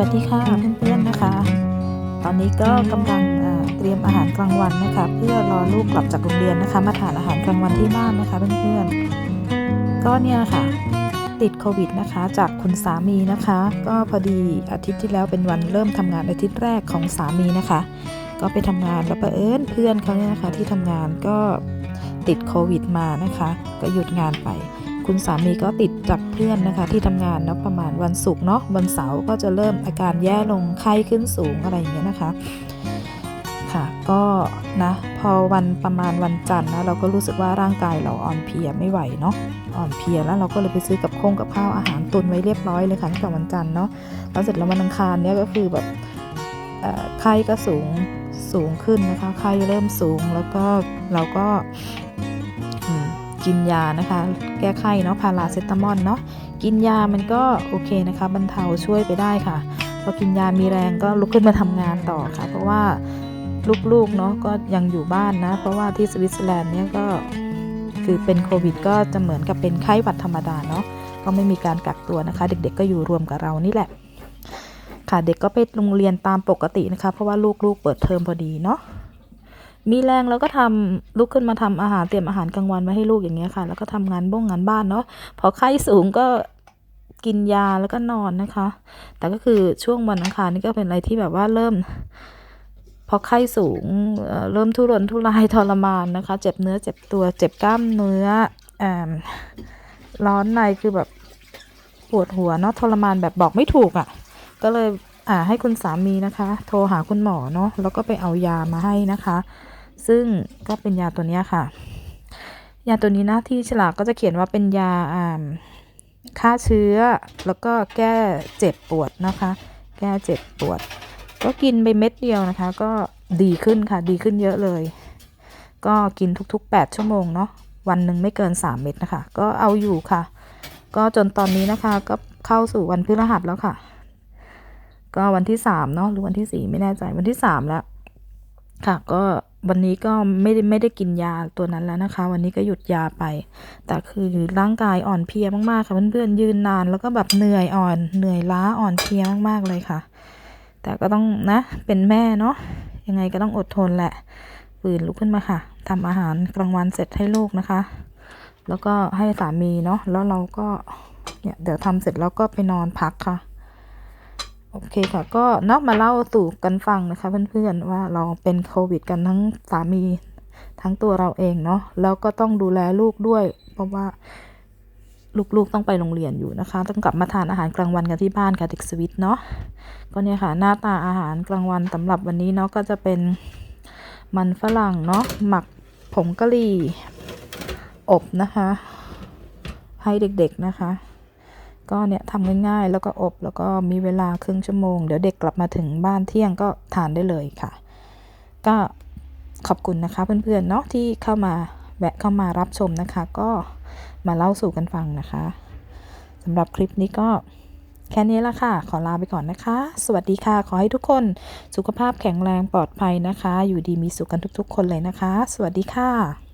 วัสดีค่ะเพื่อนๆนะคะ ตอนนี้ก็กำลังเตรียมอาหารกลางวันนะคะ เพื่อรอลูกกลับจากโรงเรียนนะคะ มาทานอาหารกลางวันที่บ้านนะคะเพื่อนๆก็เนี่ยค่ะ ติดโควิดนะคะ จากคุณสามีนะคะ ก็พอดีอาทิตย์ที่แล้วเป็นวันเริ่มทำงานอาทิตย์แรกของสามีนะคะ ก็ไปทำงานแล้วเพื่อนเพื่อนเขาเนี่ยนะคะที่ทำงานก็ติดโควิดมานะคะ ก็หยุดงานไป คุณสามีก็ติดจากเพื่อนนะคะ ที่ทำงานนะประมาณวันศุกร์เนาะวันเสาร์ก็จะเริ่มอาการแย่ลงไข้ขึ้นสูงอะไรอย่างเงี้ยนะคะค่ะก็นะพอวันประมาณวันจันทร์นะเราก็รู้สึกว่าร่างกายเราอ่อนเพลียไม่ไหวเนาะอ่อนเพลียแล้วเราก็เลยไปซื้อกับโคงกับข้าวอาหารตุนไว้เรียบร้อยเลยค่ะตั้งแต่วันจันทร์เนาะแล้วเสร็จแล้ววันอังคารเนี้ยก็คือแบบไข้ก็สูงสูงขึ้นนะคะไข้เริ่มสูงแล้วก็เราก็ กินยานะคะ แก้ไข้เนาะพาราเซตามอลเนาะกินยามันก็โอเคนะคะบรรเทาช่วยไปได้ค่ะพอกินยามีแรงก็ลุกขึ้นมาทำงานต่อค่ะ เพราะว่าลูกๆเนาะก็ยังอยู่บ้านนะ เพราะว่าที่สวิตเซอร์แลนด์เนี่ยก็คือเป็นโควิด ก็จะเหมือนกับเป็นไข้หวัดธรรมดาเนาะก็ไม่มีการกักตัวนะคะ เด็กๆก็อยู่รวมกับเรานี่แหละ ค่ะเด็กก็ไปโรงเรียนตามปกตินะคะ เพราะว่าลูกๆเปิดเทอมพอดีเนาะ มีแรงเราก็ทำลุกขึ้นมาทำอาหารเตรียมอาหารกลางวันไว้ให้ลูกอย่างเงี้ยค่ะ แล้วก็ทำงานบ้งงานบ้านเนาะพอไข้สูงก็กินยาแล้วก็นอนนะคะ แต่ก็คือช่วงวันอังคารนี่ก็เป็นอะไรที่แบบว่าเริ่ม พอไข้สูงเริ่มทุรนทุรายทรมานนะคะ เจ็บเนื้อเจ็บตัวเจ็บกล้ามเนื้ออร้อนในคือแบบปวดหัวเนาะทรมานแบบบอกไม่ถูกอะ่ะ ก็เลย อ่าให้คุณสามีนะคะ โทรหาคุณหมอเนาะแล้วก็ไปเอายามาให้นะคะ ซึ่งก็เป็นยาตัวนี้ค่ะ ยาตัวนี้นะที่ฉลากก็จะเขียนว่าเป็นยาอ่าฆ่าเชื้อ แล้วก็แก้เจ็บปวดนะคะ แก้เจ็บปวด ก็กินไปเม็ดเดียวนะคะ ก็ดีขึ้นค่ะดีขึ้นเยอะเลย ก็กินทุกๆ 8 ชั่วโมงเนาะวันหนึ่งไม่เกิน 3 เม็ดนะคะ ก็เอาอยู่ค่ะ ก็จนตอนนี้นะคะก็เข้าสู่วันพฤหัสแล้วค่ะ ก็วันที่3เนาะหรือวันที่4ไม่แน่ใจวันที่3แล้ว ค่ะ ก็วันนี้ก็ไม่ได้ไม่ได้กินยาตัวนั้นแล้วนะคะ วันนี้ก็หยุดยาไป แต่คือร่างกายอ่อนเพลียมากๆค่ะเพื่อนๆยืนนานแล้วก็แบบเหนื่อยอ่อนเหนื่อยล้าอ่อนเพลียมากๆเลยค่ะ แต่ก็ต้องนะเป็นแม่เนาะยังไงก็ต้องอดทนแหละปืนลุกขึ้นมาค่ะทำอาหารกลางวันเสร็จให้ลูกนะคะ แล้วก็ให้สามีเนาะแล้วเราก็เนี่ยเดี๋ยวทำเสร็จแล้วก็ไปนอนพักค่ะ โอเคค่ะ ก็นาะมาเล่าสู่กันฟังนะคะ เพื่อนๆว่าเราเป็นโควิดกันทั้งสามีทั้งตัวเราเองเนาะแล้วก็ต้องดูแลลูกด้วย เพราะว่าลูกๆต้องไปโรงเรียนอยู่นะคะ ต้องกลับมาทานอาหารกลางวันกันที่บ้านค่ะเด็กสวิตเนาะก็เนี่ยค่ะ หน้าตาอาหารกลางวันสำหรับวันนี้เนาะก็จะเป็นมันฝรั่งเนาะหมักผงกะหรี่อบนะคะ ให้เด็กๆนะคะ ก็เนี่ยทำง่ายๆ แล้วก็อบแล้วก็มีเวลาครึ่งชั่วโมง เดี๋ยวเด็กกลับมาถึงบ้านเที่ยงก็ทานได้เลยค่ะ ก็ขอบคุณนะคะเพื่อนๆเนาะที่เข้ามาแวะเข้ามารับชมนะคะ ก็มาเล่าสู่กันฟังนะคะสำหรับคลิปนี้ก็แค่นี้ละค่ะ ขอลาไปก่อนนะคะ สวัสดีค่ะ ขอให้ทุกคนสุขภาพแข็งแรงปลอดภัยนะคะ อยู่ดีมีสุขกันทุกๆ คนเลยนะคะ สวัสดีค่ะ